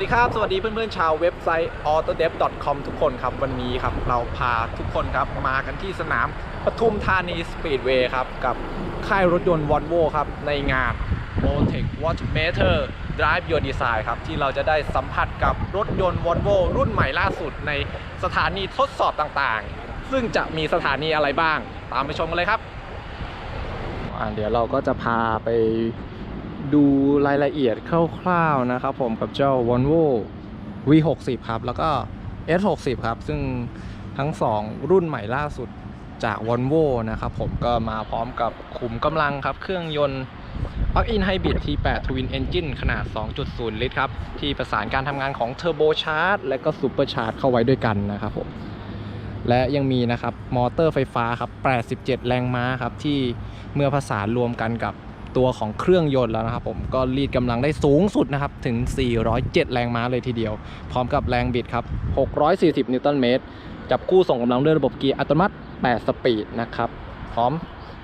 ดีครับ สวัสดีเพื่อนๆ ชาวเว็บไซต์ autodev.com ทุกคนครับ วันนี้ครับ เราพาทุกคนครับ มากันที่สนามปทุมธานีสปีดเวย์ครับ กับค่ายรถยนต์ Volvo ครับ ในงาน Motec Watch Meter Drive Your Design ครับ ที่เราจะได้สัมผัสกับรถยนต์ Volvo รุ่นใหม่ล่าสุดในสถานีทดสอบต่างๆ ซึ่งจะมีสถานีอะไรบ้าง ตามไปชมกันเลยครับอ่าเดี๋ยวเราก็จะพาไป ดูรายละเอียดคร่าวๆนะครับผมกับเจ้า Volvo V60 ครับแล้วก็ S60 ครับ ซึ่งทั้ง 2 รุ่นใหม่ล่าสุดจาก Volvo นะครับผมก็มาพร้อมกับขุมกำลังครับ เครื่องยนต์ Plug-in Hybrid T8 Twin Engine ขนาด 2.0 ลิตรครับ ที่ประสานการทำงานของ Turbo Charge และก็ Super Charge เข้าไว้ด้วยกันนะครับผมและยังมีนะครับมอเตอร์ไฟฟ้าครับ 87 แรงม้าครับ ที่เมื่อผสานรวมกันกับ ตัวของเครื่องยนต์แล้วนะครับผมก็รีดกำลังได้สูงสุดนะครับถึง 407 แรงม้าเลยทีเดียว พร้อมกับแรงบิดครับ 640 นิวตันเมตร จับคู่ส่งกำลังด้วยระบบเกียร์อัตโนมัติ 8 สปีดนะครับ พร้อม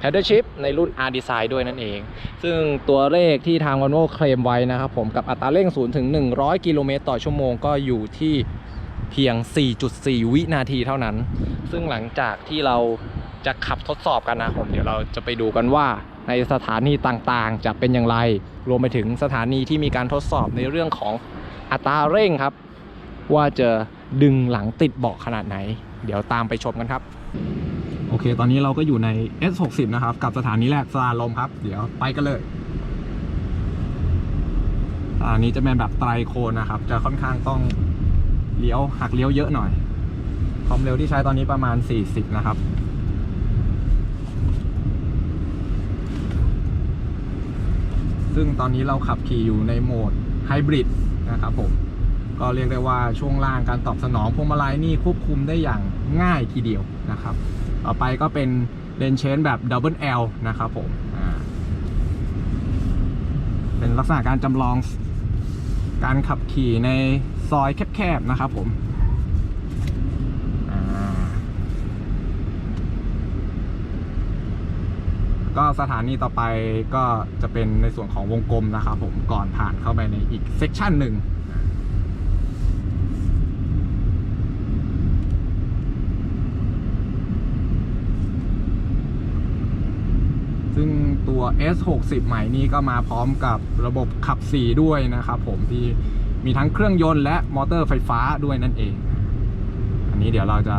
Pedal Shift ในรุ่น R Design ด้วยนั่นเอง ซึ่งตัวเลขที่ทาง Volvo เคลมไว้นะครับผมกับอัตราเร่ง 0 ถึง 100 กิโลเมตรต่อชั่วโมงก็อยู่ที่เพียง 4.4 วินาทีเท่านั้น ซึ่งหลังจากที่เราจะขับทดสอบกันนะผม เดี๋ยวเราจะไปดูกันว่า ในสถานีต่างๆ จะเป็นอย่างไร รวมไปถึงสถานีที่มีการทดสอบในเรื่องของอัตราเร่งครับ ว่าจะดึงหลังติดเบาะขนาดไหน เดี๋ยวตามไปชมกันครับ โอเค ตอนนี้เราก็อยู่ใน S60 นะครับ กับสถานีแรกสลาลมครับ เดี๋ยวไปกันเลยสถานีจะเป็นแบบไตรโคนนะครับ จะค่อนข้างต้องเลี้ยวหักเลี้ยวเยอะหน่อยความเร็วที่ใช้ตอนนี้ประมาณ 40 นะครับ ซึ่งตอนนี้เราขับขี่อยู่ในโหมดไฮบริดนะครับผมก็เรียกได้ว่าช่วงล่างการตอบสนองพวงมาลัยนี่ควบคุมได้อย่างง่ายทีเดียวนะครับ ต่อไปก็เป็นเลนเชนแบบดับเบิล L นะครับผมเป็นลักษณะการจำลองการขับขี่ในซอยแคบๆนะครับผมอ่า ก็สถานีต่อไปก็จะเป็นในส่วนของวงกลมนะครับผมก่อนผ่านเข้าไปในอีกเซกชันหนึ่งซึ่งตัว S60 ใหม่นี้ก็มาพร้อมกับระบบขับ 4 ด้วยนะครับผมที่มีทั้งเครื่องยนต์และมอเตอร์ไฟฟ้าด้วยนั่นเอง อันนี้เดี๋ยวเราจะ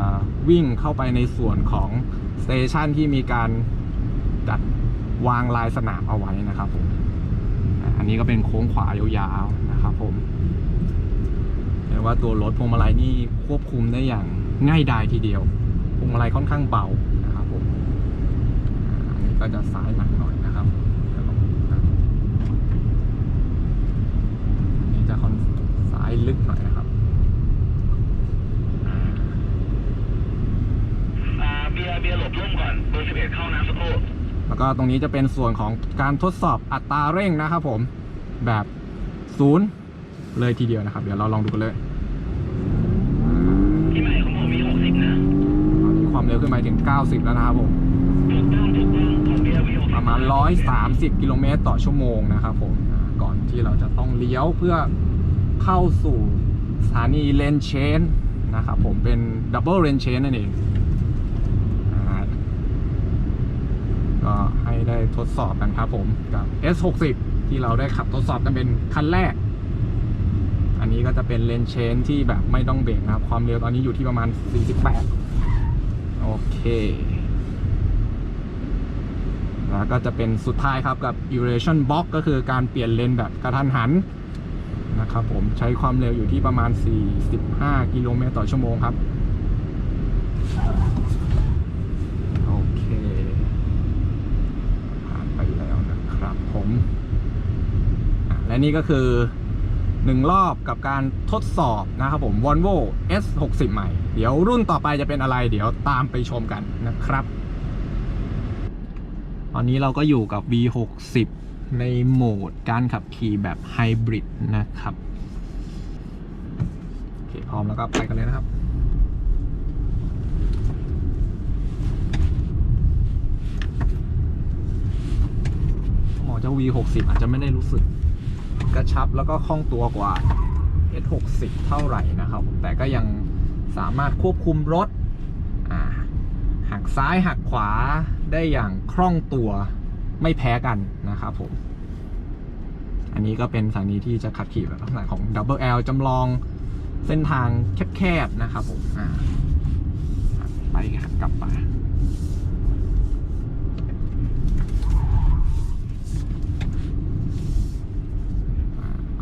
วิ่งเข้าไปในส่วนของสเตชันที่มีการ จัดวางลายสนามเอาไว้นะครับผมอันนี้ก็เป็นโค้งขวายาวๆนะครับผมเรียกว่าตัวรถพวงมาลัยนี่ควบคุมได้อย่างง่ายดายทีเดียวพวงมาลัยค่อนข้างเบานะครับผมอันนี้ก็จะซ้ายหนักหน่อยนะครับเดี๋ยวลอนะอันนี้จะค่อนซ้ายลึกหน่อยนะครับ อ่าเบียร์เบียร์หลบร่มก่อนเบอร์สิบเอ็ดเข้าน้ำสักครู่ แล้วก็ตรงนี้จะเป็นส่วนของการทดสอบอัตราเร่งนะครับผมแบบศูนย์เลยทีเดียวนะครับ เดี๋ยวเราลองดูกันเลยที่ใหม่ของผมมีหกสิบนะตอนนี้ความเร็วขึ้นไปถึง 90 แล้วนะครับผมถูกต้องถูกต้องของเบียร์มีหกสิบประมาณ 130 กิโลเมตรต่อชั่วโมงนะครับผมอ่าก่อนที่เราจะต้องเลี้ยวเพื่อเข้าสู่สถานีเลนเชนนะครับผมเป็นดับเบิลเลนเชนนั่นเองอ่า ก็ให้ได้ทดสอบกันครับผมกับ S60 ที่เราได้ขับทดสอบกันเป็นคันแรก อันนี้ก็จะเป็นเลนเชนที่แบบไม่ต้องเบรกนะครับ ความเร็วตอนนี้อยู่ที่ประมาณ 48 โอเค แล้วก็จะเป็นสุดท้ายครับกับ Elevation Box ก็คือการเปลี่ยนเลนแบบกระทันหันนะครับผมใช้ความเร็วอยู่ที่ประมาณ 45 กิโลเมตรต่อชั่วโมงครับ โอเค ผ่านไปแล้วนะครับ ผมและนี่ก็คือหนึ่งรอบกับการทดสอบนะครับผม Volvo S60 ใหม่ เดี๋ยวรุ่นต่อไปจะเป็นอะไร เดี๋ยวตามไปชมกันนะครับ ตอนนี้เราก็อยู่กับ V60 ในโหมดการขับขี่แบบไฮบริดนะครับ โอเค พร้อมแล้วก็ไปกันเลยนะครับ หมอ เจ้า V60 อาจจะไม่ได้รู้สึกกระชับแล้วก็คล่องตัวกว่า S60 เท่าไหร่นะครับ แต่ก็ยังสามารถควบคุมรถหักซ้ายหักขวาได้อย่างคล่องตัวไม่แพ้กันนะครับผม อันนี้ก็เป็นสถานีที่จะขับขี่แบบลักษณะของ Double L จำลองเส้นทางแคบๆนะครับผมไปครับกลับมา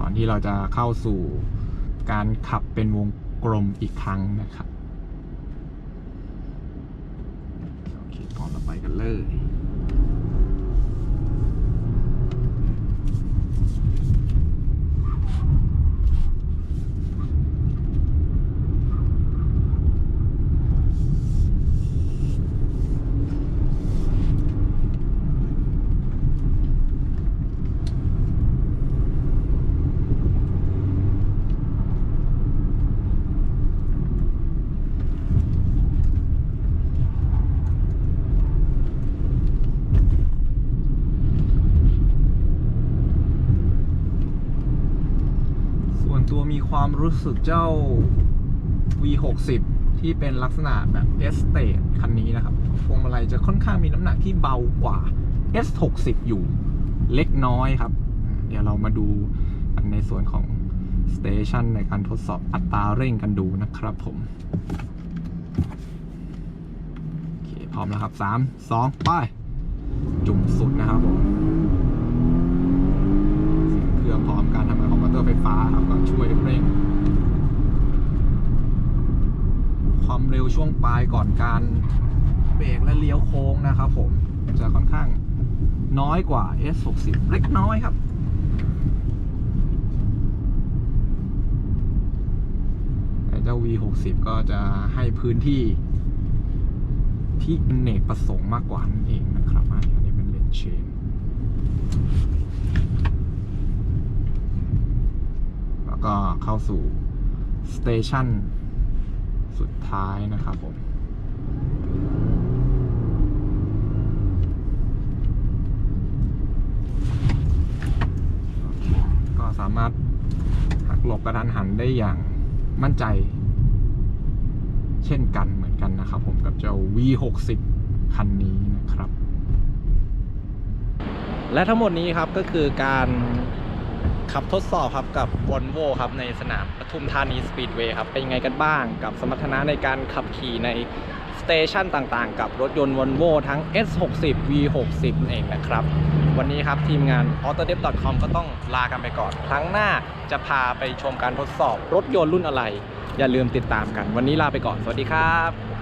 อ่าก่อนที่เราจะเข้าสู่การขับเป็นวงกลมอีกครั้งนะครับ โอเคพร้อมเราไปกันเลย ส่วนตัวมี ความรู้สึกเจ้า V60 ที่เป็นลักษณะแบบ S t a t e คันนี้นะครับพวงมาลัยจะค่อนข้างมีน้ำหนักที่เบากว่า S60 อยู่เล็กน้อยครับ เดี๋ยวเรามาดูกันในส่วนของสเตชันในการทดสอบอัตราเร่งกันดูนะครับผม โอเค พร้อมแล้วครับ 3 2 ไป จุ่มสุดนะครับผม เสียงเครื่องพร้อมการทำงานของมอ เราครับก็ช่วยเร่ง ความเร็วช่วงปลายก่อนการเบรกและเลี้ยวโค้งนะครับผมจะค่อนข้างน้อยกว่า S60 เล็กน้อยครับแต่เจ้า V60 ก็จะให้พื้นที่ที่เนกประสงค์มากกว่านั่นเองนะครับอันนี้เป็นเลนเชน แล้ว ก็เข้าสู่สเตชันสุดท้ายนะครับผมก็สามารถหักหลบกระทันหันได้อย่างมั่นใจ เช่นกันเหมือนกันนะครับผมกับเจ้า V60 คันนี้นะครับ และทั้งหมดนี้ครับก็คือการ ขับทดสอบครับกับ Volvo ครับในสนามปทุมธานีสปีดเวย์ครับเป็นยังไงกันบ้างกับสมรรถนะในการขับขี่ในสเตชันต่างๆ กับรถยนต์ Volvo ทั้ง S60 V60 นั่นเองนะครับ วันนี้ครับทีมงาน autodev.com ก็ต้องลากันไปก่อน ครั้งหน้าจะพาไปชมการทดสอบรถยนต์รุ่นอะไร อย่าลืมติดตามกัน วันนี้ลาไปก่อน สวัสดีครับ